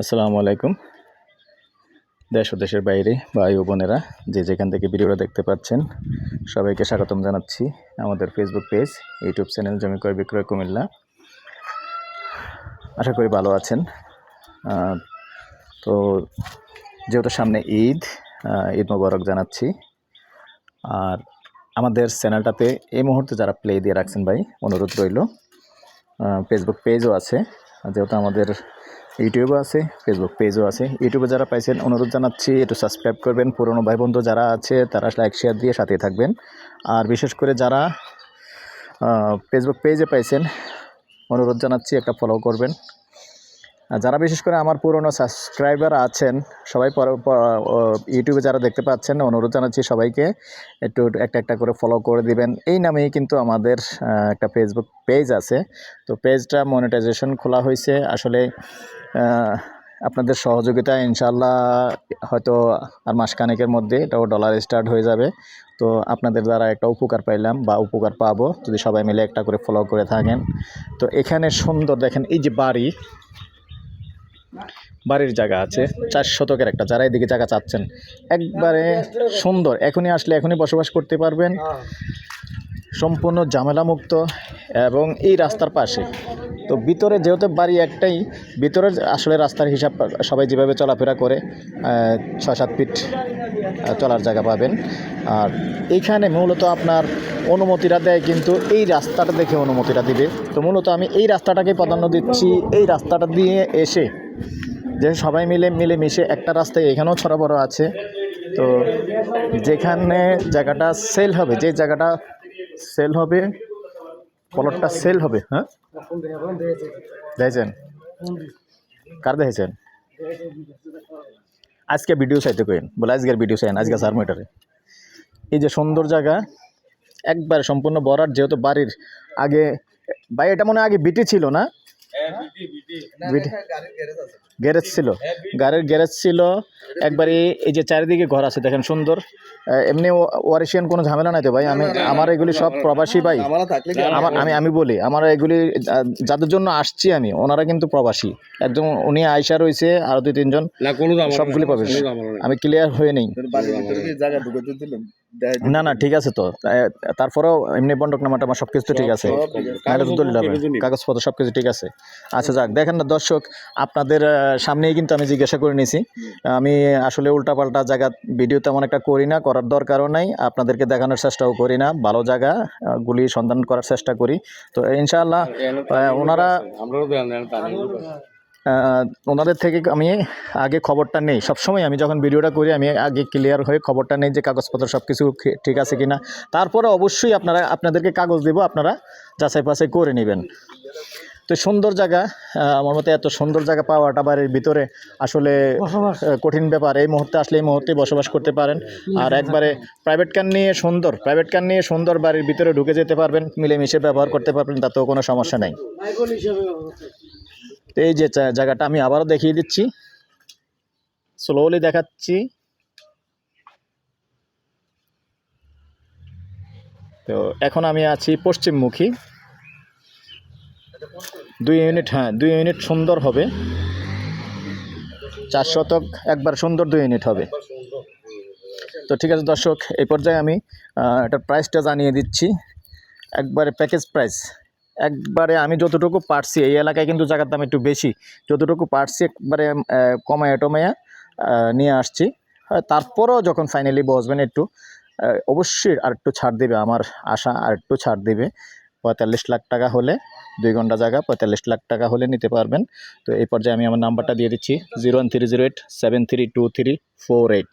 আসসালামু আলাইকুম। দেশ ও দেশের বাইরে ভাই ও বোনেরা, যে যেখান থেকে ভিডিওটা দেখতে পাচ্ছেন, সবাইকে স্বাগতম জানাচ্ছি আমাদের ফেসবুক পেজ ইউটিউব চ্যানেল জমি ক্রয় বিক্রয় কুমিল্লা। আশা করি ভালো আছেন। তো যেহেতু সামনে ঈদ ঈদ মোবারক জানাচ্ছি। আর আমাদের চ্যানেলটাতে এই মুহূর্তে যারা প্লে দিয়ে রাখছেন ভাই, অনুরোধ রইল। ফেসবুক পেজও আছে। যেহেতু আমাদের ইউটিউবও আছে ফেসবুক পেজও আছে। ইউটিউবে যারা পাইছেন, অনুরোধ জানাচ্ছি, একটু সাবস্ক্রাইব করবেন। পুরনো ভাই বন্ধু যারা আছে, তারা লাইক শেয়ার দিয়ে সাথে থাকবেন। আর বিশেষ করে যারা ফেসবুক পেজে পাইছেন, অনুরোধ জানাচ্ছি, একটা ফলো করবেন। যারা বিশেষ করে আমার পুরনো সাবস্ক্রাইবার আছেন, সবাই ইউটিউবে যারা দেখতে পাচ্ছেন, অনুরোধ জানাচ্ছি সবাইকে একটু, একটা একটা করে ফলো করে দিবেন। এই নামেই কিন্তু আমাদের একটা ফেসবুক পেজ আছে। তো পেজটা মনিটাইজেশন খোলা হয়েছে আসলে আপনাদের সহযোগিতা ইনশাল্লাহ হয়তো আর মাসখানেকের মধ্যে এটাও ডলার স্টার্ট হয়ে যাবে। তো আপনাদের দ্বারা একটা উপকার পাইলাম বা উপকার পাবো। যদি সবাই মিলে একটা করে ফলো করে থাকেন। তো এখানে সুন্দর দেখেন, এই যে বাড়ি বাড়ির জায়গা আছে, চার শতকের একটা, যারা এদিকে জায়গা চাচ্ছেন, একবারে সুন্দর, এখনই আসলে এখনই বসবাস করতে পারবেন। সম্পূর্ণ ঝামেলামুক্ত এবং এই রাস্তার পাশে। তো ভিতরে যেহেতু বাড়ি একটাই ভিতরে আসলে রাস্তার হিসাব সবাই যেভাবে চলাফেরা করে ছয়, সাত ফিট চলার জায়গা পাবেন। আর এইখানে মূলত আপনার অনুমতিটা দেয় কিন্তু এই রাস্তাটা দেখে অনুমতিটা দিবে। তো মূলত আমি এই রাস্তাটাকে প্রাধান্য দিচ্ছি, এই রাস্তাটা দিয়ে এসে যে সবাই মিলে মিলে মিশে একটা রাস্তায় এখানেও ছড়া বড় আছে। তো যেখানে জায়গাটা সেল হবে যে জায়গাটা সেল হবে প্লটটা সেল হবে হ্যাঁ? দেখেছেন? কার দেখেছেন? আজকে ভিডিও চাইতে কইন বলে আজকের ভিডিও চাইন আজকে সার মিটারে এই যে সুন্দর জায়গা একবার সম্পূর্ণ বরার যেহেতু বাড়ির আগে ভাই এটা মনে হয় আগে বিটি ছিল না? বিটি গ্যারেজ ছিল। গাড়ির গ্যারেজ ছিল। একবারে এই যে চারিদিকে ঘর আছে দেখেন সুন্দর। এমনি ওয়ারিশিয়ান কোনো ঝামেলা নাই তো ভাই? আমি আমার এগুলি সব প্রবাসী ভাই। আমরা আমি আমি বলি আমার এগুলি যাদের জন্য আসছি আমি ওনারা কিন্তু প্রবাসী। একদম উনি আয়সা রয়েছে আর দুই তিনজন সবগুলি নেই। আমি ক্লিয়ার হয়ে নেই। না না ঠিক আছে তো। তারপরেও এমনি বন্ডক নামাটা আমার সব কিছু তো ঠিক আছে। কাগজপত্র সব কিছু ঠিক আছে। আচ্ছা যাক দেখেন না দর্শক আপনাদের সামনেই কিন্তু আমি জিজ্ঞাসা করে নিয়েছি আমি আসলে উল্টাপাল্টা জায়গা ভিডিও তেমন একটা করি না করার দরকারও নাই। আপনাদেরকে দেখানোর চেষ্টাও করি না ভালো জায়গা গুলি সন্ধান করার চেষ্টা করি। তো ইনশাআল্লাহ ওনারা ওনাদের থেকে আমি আগে খবরটা নেই। সবসময় আমি যখন ভিডিওটা করি আমি আগে ক্লিয়ার হয়ে খবরটা নেই যে কাগজপত্র সব কিছু ঠিক আছে কি না তারপরে অবশ্যই আপনারা আপনাদেরকে কাগজ দেবো আপনারা যাচাই বাছাই করে নেবেন। তো সুন্দর জায়গা আমার মতে এত সুন্দর জায়গা পাওয়াটা বাড়ির ভিতরে আসলে কঠিন ব্যাপার। এই মুহূর্তে আসলে এই মুহূর্তে বসবাস করতে পারেন। আর একবারে প্রাইভেট কার নিয়ে সুন্দর প্রাইভেট কার নিয়ে সুন্দর বাড়ির ভিতরে ঢুকে যেতে পারবেন মিলেমিশে ব্যবহার করতে পারবেন তাতেও কোনো সমস্যা নাই। তো এই যে জায়গাটা আমি আবারও দেখিয়ে দিচ্ছি। স্লোলি দেখাচ্ছি। তো এখন আমি আছি পশ্চিমমুখী। দুই ইউনিট হ্যাঁ দুই ইউনিট সুন্দর হবে। চার শতক, একবার সুন্দর দুই ইউনিট হবে। তো ঠিক আছে দর্শক, এই পর্যায়ে আমি এটার প্রাইসটা জানিয়ে দিচ্ছি। একবারে প্যাকেজ প্রাইস একবারে আমি যতটুকু পারছি, এই এলাকায় কিন্তু জায়গার দাম একটু বেশি, যতটুকু পারছি একবারে কমায়া টমায়া নিয়ে আসছি। তারপরেও যখন ফাইনালি বসবেন একটু অবশ্যই আর একটু ছাড় দেবে আমার আশা, আর একটু ছাড় দেবে। পঁয়তাল্লিশ লাখ টাকা হলে, দুই ঘণ্টা জায়গা, পঁয়তাল্লিশ লাখ টাকা হলে নিতে পারবেন। তো এই পর্যায়ে আমি আমার নাম্বারটা দিয়ে দিচ্ছি, zero one three zero eight, seven three two three four eight.